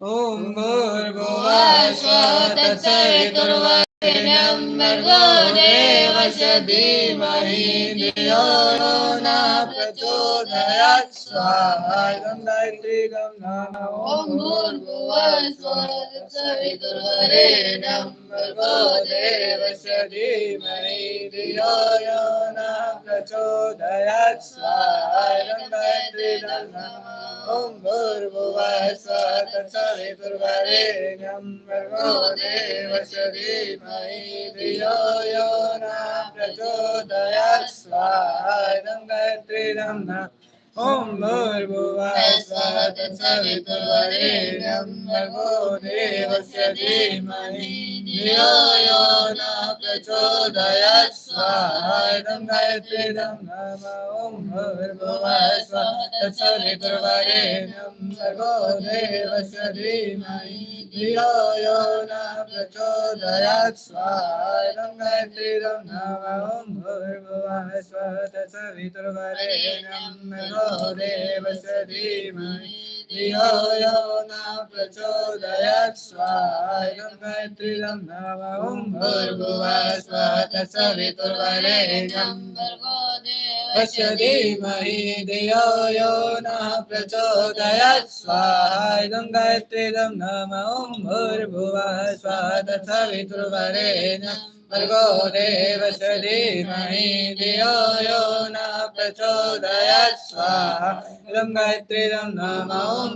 ॐ भूर्भुवः तत्सवितुर्वरेण्यं भर्गो देवस्य धीमहि धियो यो न प्रचोदयात् स्वाहा। गायत्री गं नमः ॐ भूर्भुवः तत्सवितुर्वरेण्यं भर्गो देवस्य धीमहि धियो यो न प्रचोदयात् ॐ भूर्भुवः तत्सवितुर्वरेण्यं भर्गो देवस्य धीमहि धियो यो न प्रचोदयात् स्वाहा गायत्री गं नमः ॐ भूर्भुवः तत्सवितुर्वरेण्यं भर्गो देवस्य धीमहि धियो यो न प्रचोदयात् स्वाहा गायत्री नमः ॐ भूर्भुवः तत्सवितुर्वरेण्यं भर्गो देवस्य धीमहि धियो यो न प्रचोदयात् स्वाहा गायत्री नमः ॐ भूर्भुवः तत्सवितुर्वरेण्यं भर्गो देवस्य धीमहि धियो यो न प्रचोदयात् स्वाहा गायत्री नमः ॐ भूर्भुवः तत्सवितुर्वरेण्यं भर्गो वस्य धीमहि धियो यो नः प्रचोदयात्। स्वाहा इदं गायत्रीदं नम भूर्भुवः स्वाहा तत्सवितुर्वरेण्यं भर्गो देवस्य धीमहि धियो यो नः प्रचोदयात् स्वाहा इदं गायत्रीदं नम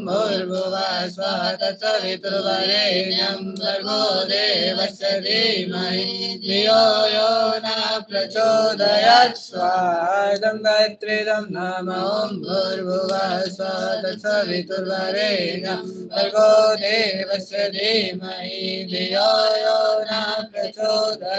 भूर्भुवः स्वाहा तत्सवितुर्वरेण्यं भर्गो देवस्य धीमहि धियो यो नः प्रचोदयात् स्वाहा इदं गायत्रीदं नम भूर्भुवः स्वाहा तत्सवितुर्वरेण्यं भर्गो देवस्य धीमहि धियो यो नः प्रचोदयात्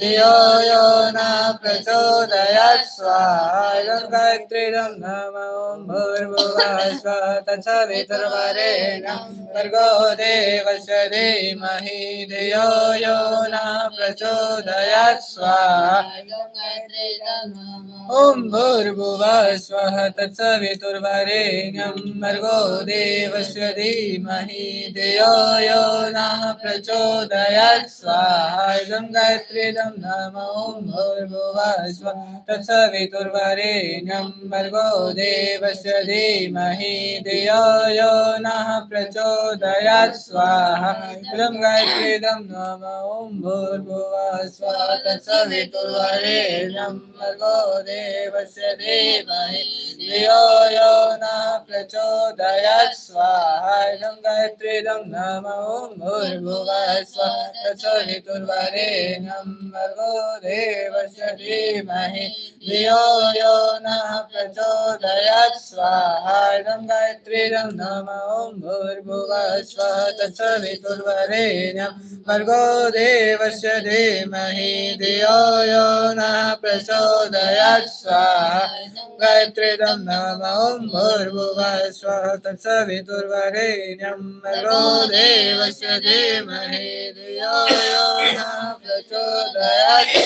धियो यो नः इदं गायत्रीदं नम ॐ भूर्भुवः तत्सवितुर्वरेण्यं भर्गो देवस्य धीमहि यो नः प्रचोदयात् स्वाहा ॐ भूर्भुवः स्वः तत्सवितुर्वरेण्यं भर्गो देवस्य धीमहि धियो यो नः प्रचोदयात् स्वाहा गायत्रीदं नम ॐ भूर्भुवः स्वः तत्सवितुर्वरेण्यं भर्गो देवस्य धीमहि धियो यो नः प्रचोदयात् स्वाहा। इदं गायत्रीदं नम ॐ भूर्भुवः स्वः तत्सवितुर्वरेण्यं भर्गो देवस्य धीमहि धियो यो नः प्रचोदयात् स्वाहा इदं गायत्रीदं नम भूर्भुवः स्वः तत्सवितुर्वरेण्यं भर्गो देवस्य धीमहि धियो यो नः प्रचोदयात् स्वाहा इदं गायत्रीदं नम भूर्भुवः स्वः तत्सवितुर्वरेण्यं भर्गो देवस्य धीमहि धियो यो नः प्रचोदयात् स्वाहा गायत्रीदं नम ॐ भूर्भुवः स्वः तत्सवितुर्वरेण्यं भर्गो देवस्य धीमहि धियो यो नः प्रचोदयात्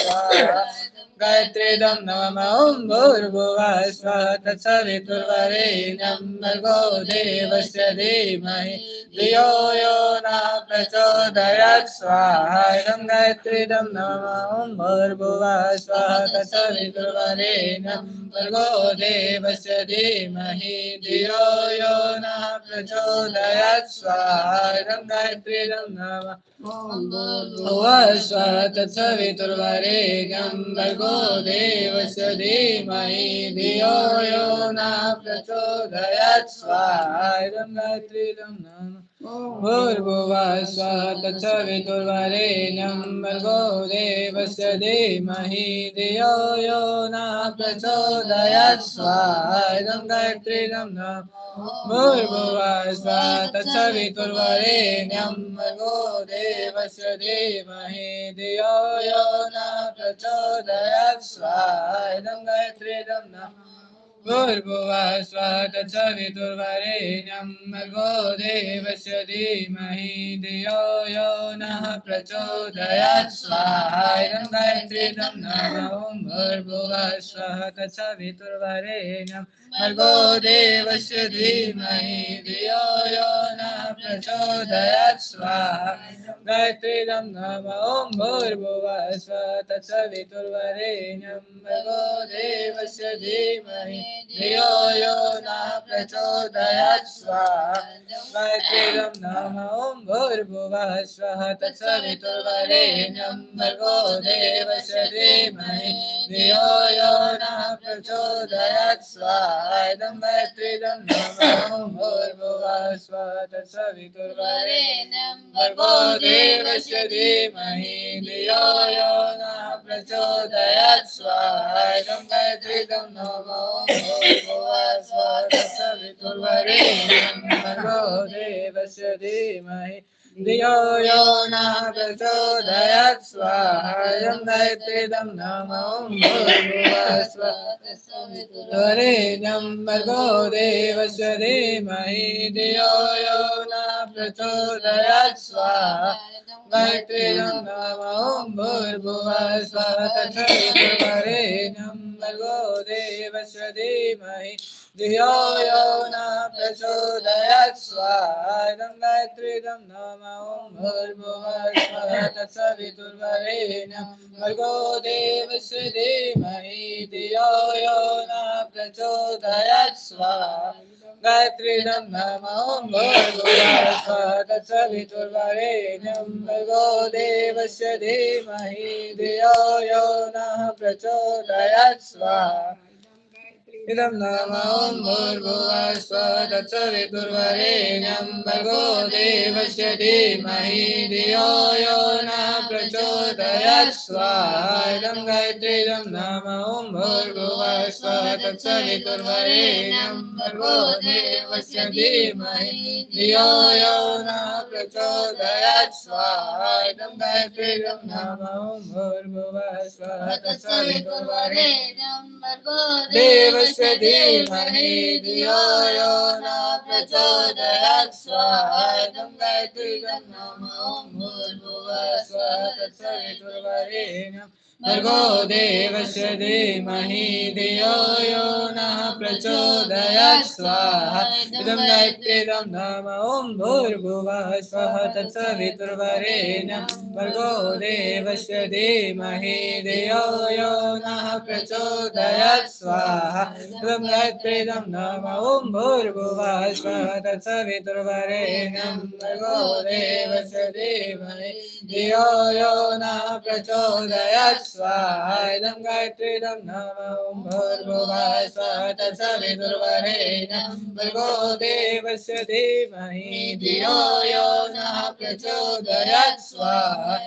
गायत्रीदं नम ॐ भूर्भुवः स्वः तत्सवितुर्वरेण्यं भर्गो देवस्य धीमहि। धियो यो नः प्रचोदयात्। स्वाहा इदं गायत्रीदं नम ॐ भूर्भुवः स्वः तत्सवितुर्वरेण्यं भर्गो देवस्य धीमहि। धियो यो नः प्रचोदयात्। स्वाहा इदं गायत्रीदं नम स्वः तत्सवितुर्वरेण्यं भर्गो देवस्य धीमहि धियो यो न प्रचोदयात् स्वाहा इदं गायत्रीदं नम भूर्भुवः स्वः तत्सवितुर्वरेण्यं भर्गो देवस्य धीमहि धियो यो नः प्रचोदयात् स्वाहा इदं गायत्रीदं नम भूर्भुवः स्वः तत्सवितुर्वरेण्यं भर्गो देवस्य धीमहि धियो यो नः प्रचोदयात् स्वाहा इदं गायत्रीदं नम भूर्भुवः स्वः तत्सवितुर्वरेण्यं भर्गो देवस्य धीमहि धियो यो नः प्रचोदयात्। स्वाहायं इदं नमो भूर्भुवः स्वः तत्सवितुर्वरेण्यं भर्गो देवस्य धीमहि धियो यो नः प्रचोदयात् स्वाहा। गायत्रीदं नमः ॐ भूर्भुवः स्वः तत्सवितुर्वरेण्यं भर्गो देवस्य धीमहि धियो यो नः प्रचोदयात् स्वाहा। गायत्रीदं नमः ॐ भूर्भुवः स्वः तत्सवितुर्वरेण्यं भर्गो देवस्य धीमहि धियो यो नः प्रचोदयात् स्वाहा। इदं गायत्रीदं नमः ॐ भूर्भुवः स्वः तत्सवितुर्वरेण्यं भर्गो देवस्य धीमहि धियो यो नः प्रचोदयात् स्वाहा इदं गायत्रीदं नमः ॐ भूर्भुवः स्वः तत्सवितुर्वरेण्यं भर्गो देवस्य धीमहि धियो यो नः प्रचोदयात् स्वाहा इदं गायत्रीदं नमः ॐ भूर्भुवः स्वः वरेण्यं भर्गो देवस्य धीमहि धियो यो नः प्रचोदयात् स्वाहा गायत्रीदं नमः भूर्भुवः स्वः तत्सवितुर्वरेण्यं भर्गो देवस्य धीमहि धियो यो नः प्रचोदयात् इदं गायत्रीदं नमः ॐ भूर्भुवः स्वः तत्सवितुर्वरेण्यं भर्गो देवस्य धीमहि धियो यो नः प्रचोदयात् स्वाहा गायत्रीदं नमः ॐ भूर्भुवः स्वः भर्गो देवस्य धीमहि धियो यो नः प्रचोदयात् स्वाहा इदं नमः ॐ भूर्भुवः स्वः तत्सवितुर्वरेण्यं भर्गो देवस्य धीमहि धियो यो नः प्रचोदयात् स्वाहा इदं गायत्रीदं नमः ॐ भूर्भुवः स्वः तत्सवितुर्वरेण्यं भर्गो देवस्य धीमहि धियो यो नः प्रचोदयात् स्वाहा इदं गायत्रीदं नमः ॐ भूर्भुवः स्वः तत्सवितुर्वरेण्यं देवस्य धीमहि धियो यो नः प्रचोदयात् स्वाहा इदं गायत्रीदं नमः ॐ भूर्भुवः स्वः तत्सवितुर्वरेण्यं भर्गो देवस्य धीमहि धियो यो नः प्रचोदयात् स्वाहा। इदं गायत्रीदं नमः ॐ भूर्भुवः स्वः तत्सवितुर्वरेण्यं भर्गो देवस्य धीमहि धियो यो नः प्रचोदयात् स्वाहा। इदं गायत्रीदं नमः ॐ भूर्भुवः स्वः तत्सवितुर्वरेण्यं भर्गो देवस्य धीमहि धियो यो नः प्रचोदयात् स्वाहा गायत्री नम नम ॐ भूर्भुवः स्वः तत्सवितुर्वरेण्यं भर्गो देवस्य धीमहि धियो यो नः प्रचोदयात् स्वाहा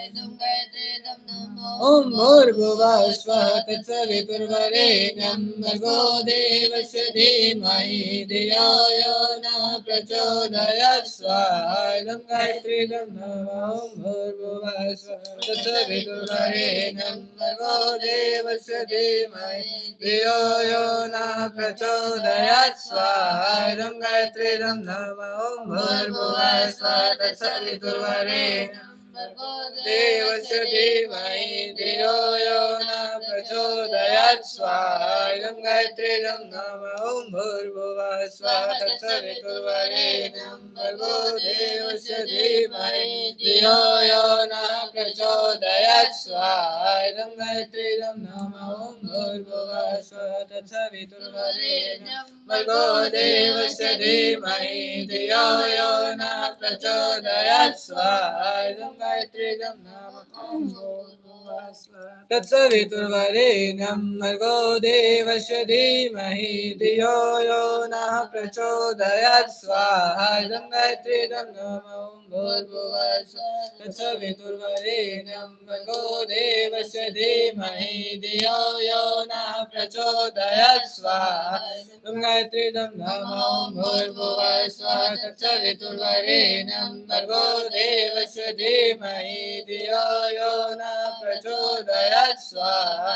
ॐ भूर्भुवः स्वः तत्सवितुर्वरेण्यं भर्गो देवस्य धीमहि धियो यो नः प्रचोदयात् स्वाहा गायत्रीदं नमः ॐ भूर्भुवः स्वः तत्सवितुर्वरेण्यं भर्गो देवस्य धीमहि धियो यो नः प्रचोदयात् स्वाहा इदं ॐ भूर्भुवः स्वः तत्सवितुर्वरेण्यं देवस्य धीमहि धियो यो नः प्रचोदयात् स्वाहा इदं गायत्रीदं नमः ॐ भूर्भुवः स्वः तत्सवितुर्वरेण्यं भर्गो देवस्य धीमहि धियो यो नः प्रचोदयात् स्वाहा इदं गायत्रीदं नमः ॐ भूर्भुवः स्वः तत्सवितुर्वरेण्यं भर्गो देवस्य धीमहि धियो यो नः प्रचोदयात् स्वाहा इदं गायत्रीदं नमः ॐ भूर्भुवः स्वः तत्सवितुर्वरेण्यं भर्गो देवस्य धीमहि धियो यो नः प्रचोदयात्। स्वाहा इदं गायत्रीदं नमः भूर्भुवः स्वः तत्सवितुर्वरेण्यं भर्गो देवस्य धीमहि धियो यो नः प्रचोदयात्। स्वाहा इदं गायत्रीदं नमः भूर्भुवः स्वः तत्सवितुर्वरेण्यं भर्गो देवस्य धीमहि धियो यो नः प्रचोदयात् स्वाहा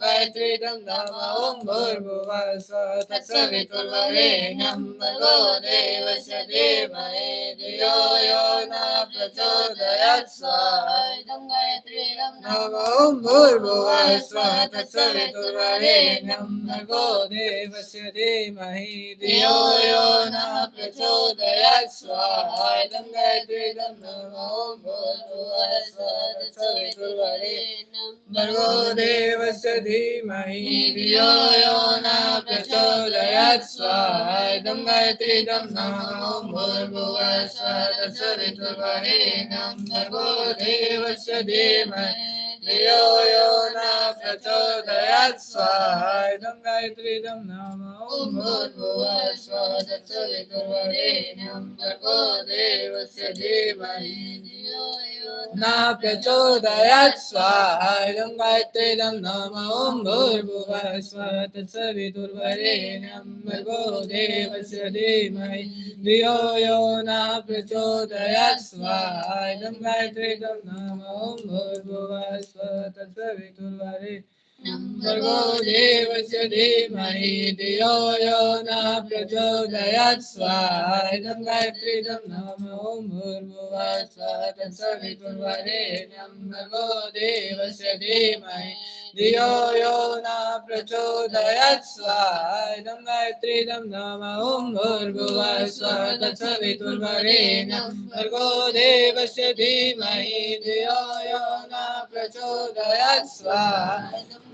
गायत्रीदं नम ॐ भूर्भुवः स्वः तत्सवितुर्वरेण्यं भर्गो देवस्य धीमहि धियो यो न प्रचोदयात् स्वाहा इदं गायत्रीदं नम ॐ भूर्भुवः स्वः तत्सवितुर्वरेण्यं भर्गो देवस्य धीमहि धियो यो न प्रचोदयात् स्वाहा इदं गायत्रीदं नम ॐ भूर्भुवः स्वः तत्सवितुर्वरेण्यं भर्गो देवस्य धीमहि धियो यो न प्रचोदयात् स्वाहा इदं गायत्रीदं नमो भूर्भुवः स्वः तत्सवितुर्वरेण्यं भर्गो देवस्य धीमहि। धियो यो न प्रचोदयात् स्वाहा इदं गायत्रीदं नमो भूर्भुवः स्वः तत्सवितुर्वरेण्यं भर्गो देवस्य धीमहि धियो यो न प्रचोदयात् स्वाहा इदं गायत्रीदं नम ॐ भूर्भुवः स्वः तत्सवितुर्वरेण्यं भर्गो देवस्य धीमहि यो न प्रचोदयात् स्वाहा इदं गायत्रीदं नम ॐ भूर्भुवः स्वः तत्सवितुर्वरेण्यं भर्गो देवस्य धीमहि धियो यो न प्रचोदयात्। स्वाहा इदं गायत्रीदं नम भूर्भुवः। स्वः तत्सवितुर्वरेण्यं भर्गो देवस्य धीमहि धियो यो न प्रचोदयात् स्वाहा इदं गायत्रीदं नम ॐ भूर्भुवः स्वः तत्सवितुर्वरेण्यं भर्गो देवस्य धीमहि धियो यो न प्रचोदयात् स्वाहा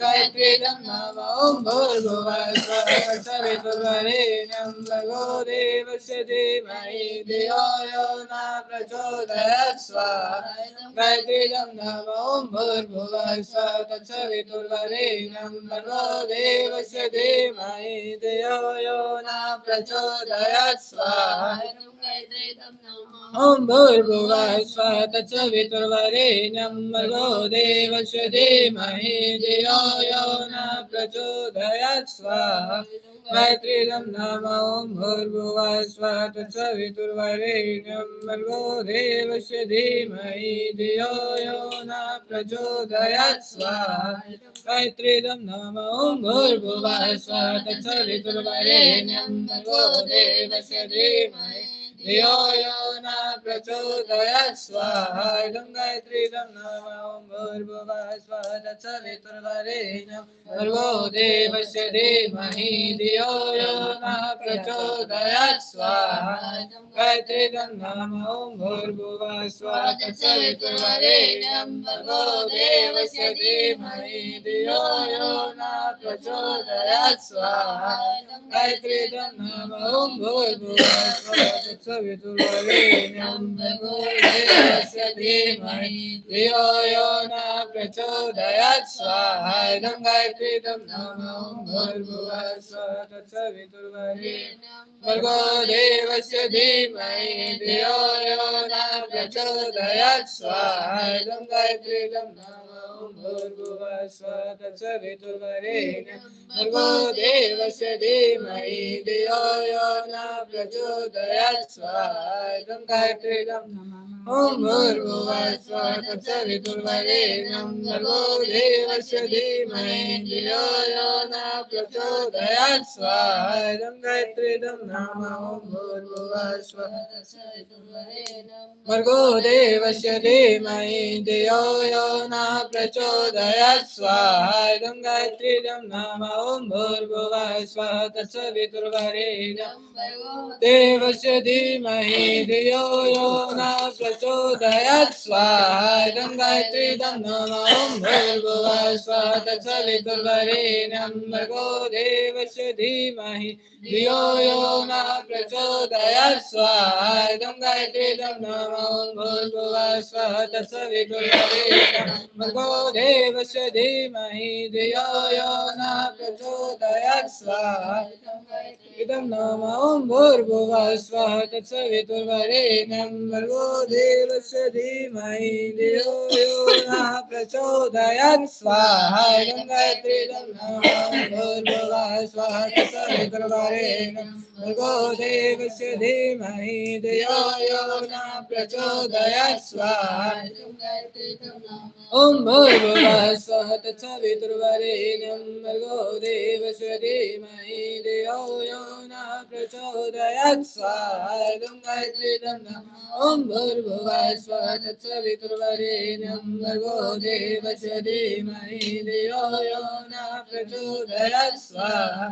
गायत्रीदं नम ॐ भूर्भुवः स्वः तत्सवितुर्वरेण्यं भर्गो देवस्य धीमहि धियो यो न प्रचोदयात् स्वाहा गायत्रीदं नम ॐ भूर्भुवः स्वः तत्सवितुर्वरेण्यं भर्गो देवस्य धीमहि धियो यो न प्रचोदयात् स्वाहा। ॐ भूर्भुवः स्वः तत्सवितुर्वरेण्यं भर्गो देवस्य धीमहि धियो यो न प्रचोदयात् स्वाहा गायत्रीदं नम ॐ भूर्भुवः स्वः तत्सवितुर्वरेण्यं भर्गो देवस्य धीमहि धियो यो न प्रचोदयात् स्वाहा गायत्रीदं नम ॐ भूर्भुवः स्वः तत्सवितुर्वरेण्यं भर्गो देवस्य धीमहि यो न प्रचोदयात् स्वाहा इदं गायत्रीदं नम भूर्भुवः स्वः तत्सवितुर्वरेण्यं भर्गो देवस्य धीमहि धियो न प्रचोदयात् स्वाहा गायत्रीदं नम ॐ भूर्भुवः स्वः तत्सवितुर्वरेण्यं भर्गो देवस्य धीमहि धियो यो न प्रचोदयात् स्वाहा गायत्रीदं नम ॐ भूर्भुवः स्वः तत्सवितुर्वरेण्यं भर्गो देवस्य धीमहि धियो यो न प्रचोदयात् स्वाहा इदं गायत्रीदं नम ॐ भूर्भुवः स्वः तत्सवितुर्वरेण्यं भर्गो देवस्य धीमहि धियो यो न प्रचोदयात् स्वाहा इदं गायत्रीदं नम ॐ भूर्भुवः स्वः तत्सवितुर्वरेण्यं भर्गो देवस्य धीमहि धियो यो न प्रचोदयात् स्वाहा इदं गायत्रीदं ॐ भूर्भुवः स्वः तत्सवितुर्वरेण्यं भर्गो देवस्य धीमहि धियो यो न प्रचोदयात् स्वाहा गायत्रीदं नाम ॐ भूर्भुवः स्वः भर्गो देवस्य धीमहि धियो यो न प्रचोदयात् स्वाहा गायत्रीदं नाम ॐ भूर्भुवः स्वः तत्सवितुर्वरेण्यं देवस्य धीमहि धियो यो न प्रचोदयात् स्वाहा इदं गायत्रीदं नम ॐ भूर्भुवः स्वः तत्सवितुर्वरेण्यं भर्गो देवस्य धीमहि धियो यो न प्रचोदयात् स्वाहा इदं गायत्रीदं नम ॐ भूर्भुवः स्वः तत्सवितुर्वरेण्यं भर्गो देवस्य धीमहि धियो यो न प्रचोदयात् स्वाहा इदं नाम ॐ भूर्भुवः स्वः तत्सवितुर्वरेण्यं भर्गो देवस्य धीमहि धियो यो नः प्रचोदयात् स्वाहा इदं गायत्री, इदं नाम भूर्भुवः स्वः तत्सवितुर्वरेण्यं भर्गो देवस्य धीमहि धियो यो नः प्रचोदयात् स्वाहा ॐ भूर्भुवः स्वः तत्सवितुर्वरेण्यं भर्गो देवस्य धीमहि धियो यो नः प्रचोदयात् स्वाहा इदं गायत्री इदं नाम ॐ भूर्भुवः स्वः तत्सवितुर्वरेण्यं भर्गो देवस्य धीमहि धियो यो नः प्रचोदयात् स्वाहा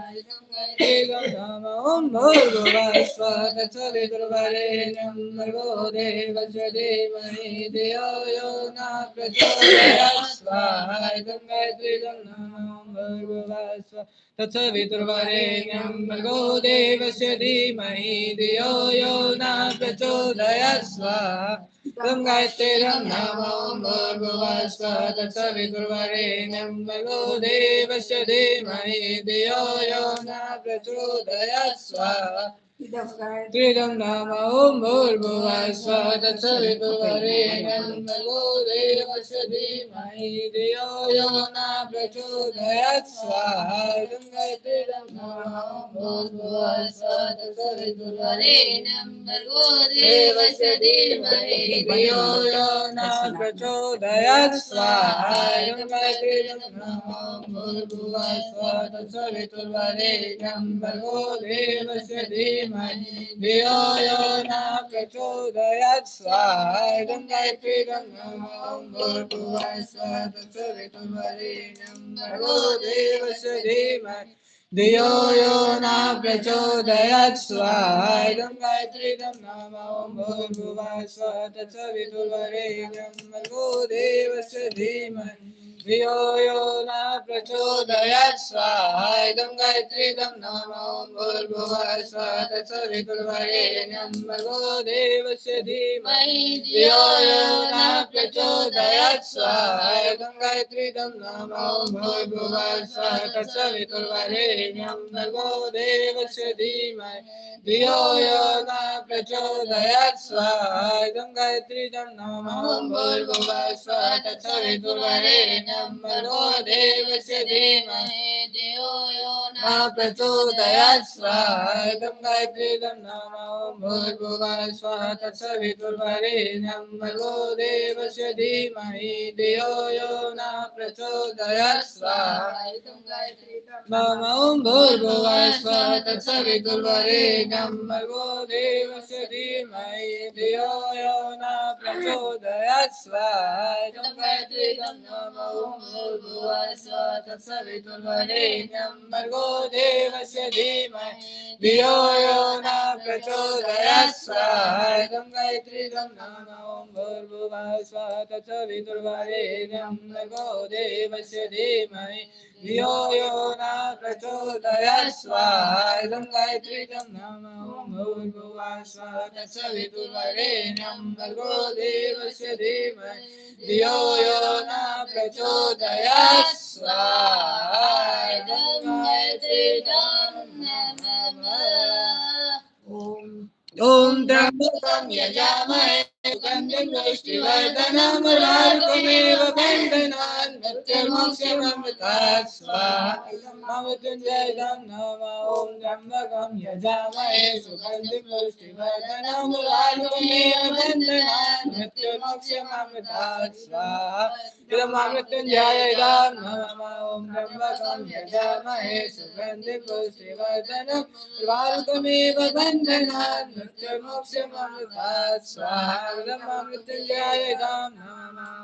एकं नाम ॐ भूर्भुवः स्वः तत्सवितुर्वरेण्यं भर्गो देवस्य धीमहि धियो यो नः प्रचोदयात् स्वाहा इदं गायत्री इदं नाम ॐ भूर्भुवः स्वः तत्सवितुर्वरेण्यं भर्गो देवस्य धीमहि धियो यो न प्रचोदयात् स्वाहा इदं गायत्रीरं नमो ॐ भूर्भुवः स्वः तत्सवितुर्वरेण्यं भर्गो देवस्य धीमहि धियो यो न प्रचोदयात् स्वाहा त्रिदं नाम ॐ भूर्भुवः स्वः तत्सवितुर्वरेण्यं भर्गो देवस्य धीमहि धियो यो नः प्रचोदयात् स्वाहा गायत्रीरं नाम ॐ भूर्भुवः स्वः तत्सवितुर्वरेण्यं भर्गो देवस्य धीमहि धियो यो नः प्रचोदयात् स्वाहा गायत्रीरं नाम ॐ भूर्भुवः स्वः तत्सवितुर्वरेण्यं भर्गो देवस्य धीमहि धियो यो नः प्रचोदयात् स्वाहा इदं गायत्रीरं नाम ॐ भूर्भुवः स्वः तत्सवितुर्वरेण्यं भर्गो देवस्य धीमहि धियो यो नः प्रचोदयात् स्वाहा इदं गायत्रीरं नाम ॐ भूर्भुवः स्वः तत्सवितुर्वरेण्यं भर्गो देवस्य धीमहि धियो यो नः प्रचोदयात् स्वाहा इदं गायत्रीरं नाम भूर्भुवः स्वः तत्सवितुर्वरेण्यं भर्गो देवस्य धीमहि धियो यो नः प्रचोदयात् स्वाहा इदं गायत्रीरं नाम भूर्भुवः स्वः तत्सवितुर्वरेण्यं भर्गो देवस्य धीमहि धियो यो नः प्रचोदयात् स्वाहा इदं गायत्रीरं नाम भूर्भुवः स्वः भर्गो देवस्य धीमहि धियो यो न प्रचोदयात् स्वाहा भूर्भुवः स्वः तत्सवितुर्वरेण्यं भर्गो देवस्य धीमहि धियो यो न प्रचोदयात् स्वाहा ॐ भूर्भुवः स्वः तत्सवितुर्वरेण्यं भर्गो देवस्य धीमहि धियो यो न प्रचोदयात् स्वाहा भूर्भुवः स्वः तत्सवितुर्वरेण्यं भर्गो देवस्य धीमहि धियो यो न प्रचोदयात् स्वाहा इदं गायत्रीदं नाम ॐ भूर्भुवः स्वः तत्सवितुर्वरेण्यं भर्गो देवस्य धीमहि। यो न प्रचोदयात् स्वाहा इदं गायत्रीदं नाम ॐ भूर्भुवः स्वः तत्सवितुर्वरेण्यं भर्गो देवस्य धीमहि। धियो यो न प्रचोदयात् स्वाहा इदं गायत्रीदं ॐ त्र्यम्बकं यजामहे सुगन्धिं पुष्टिवर्धनं रार्कमेव बन्धनान् मृत्युर्मोक्षममृतात् स्वाहा मृत्युञ्जयं नम ॐ त्र्यम्बकं यजामहे सुगन्धिं पुष्टिवर्धनं रार्कमेव बन्धनान् मृत्युर्मोक्षममृतात् स्वाहा इदमृत्युञ्जयं नम ॐ त्र्यम्बकं यजामहे सुगन्धिं पुष्टिवर्धनं रार्कमेव बन्धनान् मृत्युर्मोक्षममृतात् स्वाहा मृत्युञ्जय राम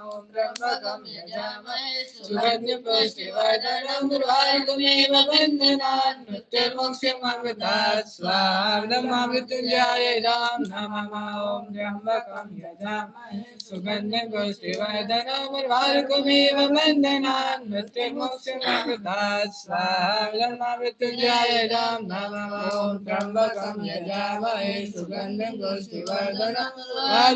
ॐ त्र्यम्बकं यजामहे सुगन्धिं पुष्टिवर्धनं दुर्वार्गमेव बन्धनान् मृत्युर्मोक्षममृतात् स्वाहा मृत्युञ्जय राम ॐ त्र्यम्बकं यजामहे सुगन्धिं पुष्टिवर्धनं दुर्वार्गमेव बन्धनान् मृत्युर्मोक्षममृतात् स्वाहा मृत्युञ्जय राम ॐ त्र्यम्बकं यजामहे सुगन्धिं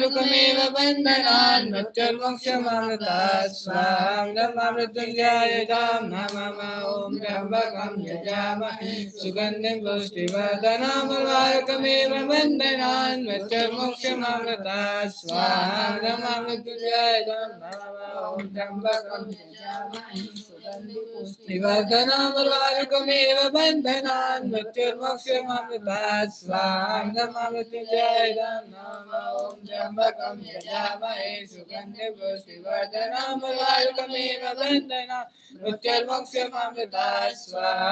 वारुकमेव बन्धनान् मृत्युर्मोक्षममृतात् स्वाहा मृत्युञ्जय नमः। ॐ त्र्यम्बकं यजामहे सुगन्धिं पुष्टिवर्धनमुर्वारुकमेव वन्दनान् मृत्युर्मोक्षमामृता स्वाहा मृत्युञ्जय नमः ॐ त्र्यम्बकं यजामहे सुगन्धिं पुष्टिवर्धनमुर्वारुकमेव वन्दनान् मृत्युर्मोक्षमामृता स्वाहा मृत्युञ्जय नमः ॐ त्र्यम्बकं यजामहे सुगन्धिं पुष्टिवर्धनमुर्वारुकमेव वन्दनान् मृत्युर्मोक्षमामृता स्वाहा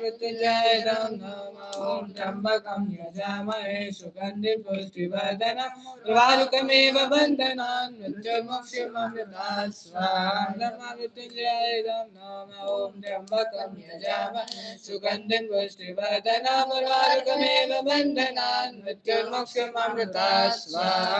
मृत्युञ्जय नमः ॐ त्र्यम्बकं यजामहे सुगन्धिं पुष्टिवर्धनं वारुकमेव वन्दनान् मृत्युर्मोक्षमामृता स्वाहा मृत्युञ्जय नमः ॐ त्र्यम्बकं यजामहे सुगन्धिं पुष्टिवर्धनं वारुकमेव वन्दनान् मृत्युर्मोक्षमामृता स्वाहा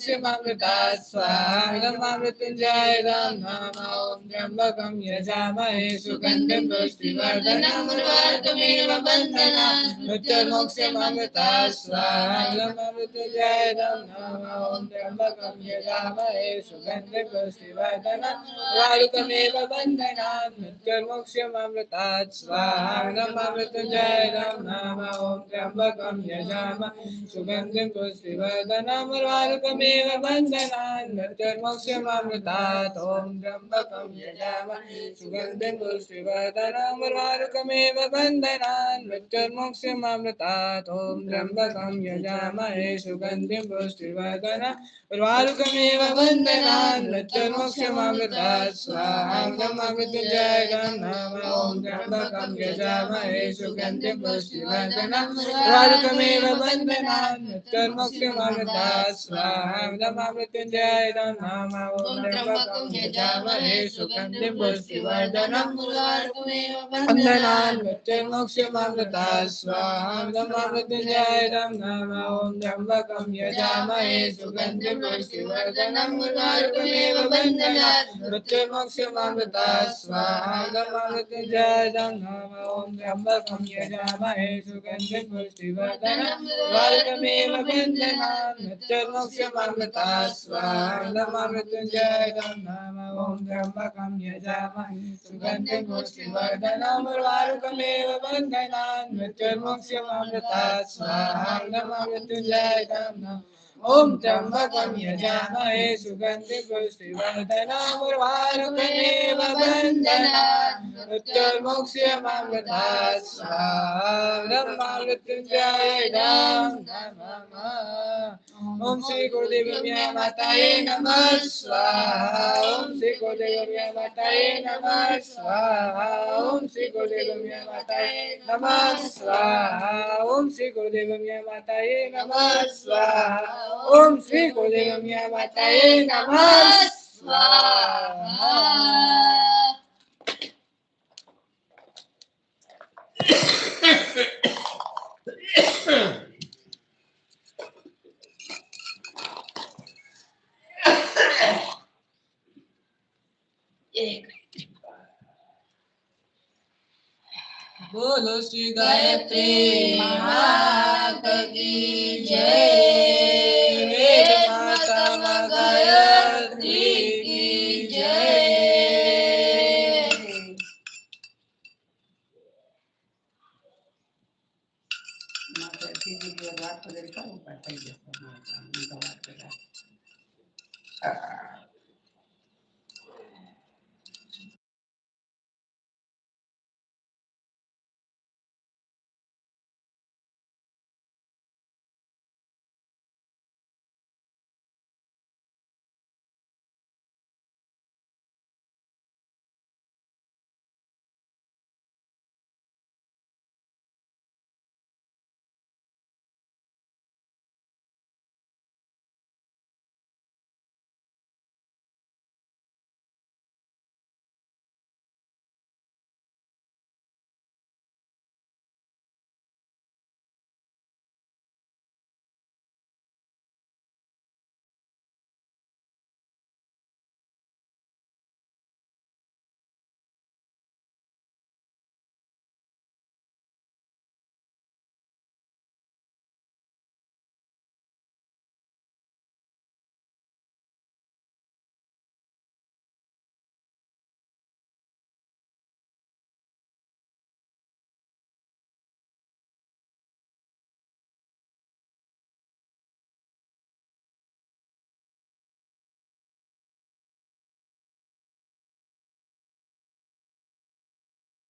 मृत्युर्मोक्षमामृता स्वाहा मृत्युञ्जय नमः त्र्यम्बकं यजामहे सुगन्धिं पुष्टिवर्धनं वारुकमेव वन्दनान् मृत्युर्मोक्षमामृता स्वाहा मृत्युञ्जय नमः त्र्यम्बकं यजामहे सुगन्धिं पुष्टिवर्धनं वारुकमेव वन्दनान् मृत्युर्मोक्षमामृता स्वाहा मृत्युञ्जय नमः ॐ त्र्यम्बकं यजामहे सुगन्धिं पुष्टिवर्धनं वारुकमेव वन्दनान् मृत्युर्मोक्षमामृतात् ॐ त्र्यम्बकं यजामहे सुगन्धिं पुष्टिवर्धनं वारुकमेव वन्दनान् मृत्युर्मोक्षमामृतात् ॐ त्र्यम्बकं यजामहे सुगन्धिं पुष्टिवर्धनं वारुकमेव वन्दनान् मृत्युर्मोक्षमामृतात् स्वाहा मृत्युञ्जय नमः ॐ त्र्यम्बकं यजामहे सुगन्धिं पुष्टिवर्धनं वारुकमेव वन्दनान् मृत्युर्मोक्षमामृतात् स्वाहा मृत्युञ्जय नमः ॐ त्र्यम्बकं यजामहे सुगन्धिं पुष्टिवर्धनं वन्दनान् मृत्युर्मोक्षमामृता स्वाहा मृत्युञ्जय नमः ॐ त्र्यम्बकं यजामहे सुगन्धिं पुष्टिवर्धनं वारुकमेव वन्दनान् मृत्युर्मोक्षमामृता स्वाहा मृत्युञ्जय नमः ॐ त्र्यम्बकं यजामहे सुगन्धिं पुष्टिवर्धनं वारुकमेव वन्दनान् मृत्युर्मोक्षमामृता स्वाहा मृत्युञ्जय नमः ॐ त्र्यम्बकं यजामहे सुगन्धिं पुष्टिवर्धनं वारुकमेव वन्दनान् मृत्युर्मोक्षमामृता स्वाहा मृत्युञ्जय नमः ॐ त्र्यम्बकं यजामहे सुगन्धिं पुष्टिवर्धनं वारुकमेव वन्दनान् मृत्युर्मोक्षमामृता स्वाहा मृत्युञ्जय नमः। ॐ श्री गुरुदेव्य माताये नमः। स्वाहा ॐ श्री गुरुदेव्य माताये नमः। स्वाहा ॐ श्री गुरुदेव्य माताये नमः। स्वाहा ॐ श्री गुरुदेव्य नमः स्वाहा ॐ श्री गुरुदेव्य माताये नमः स्वाहा बोलो श्री गायत्री महाकवि की जय माता गायत्री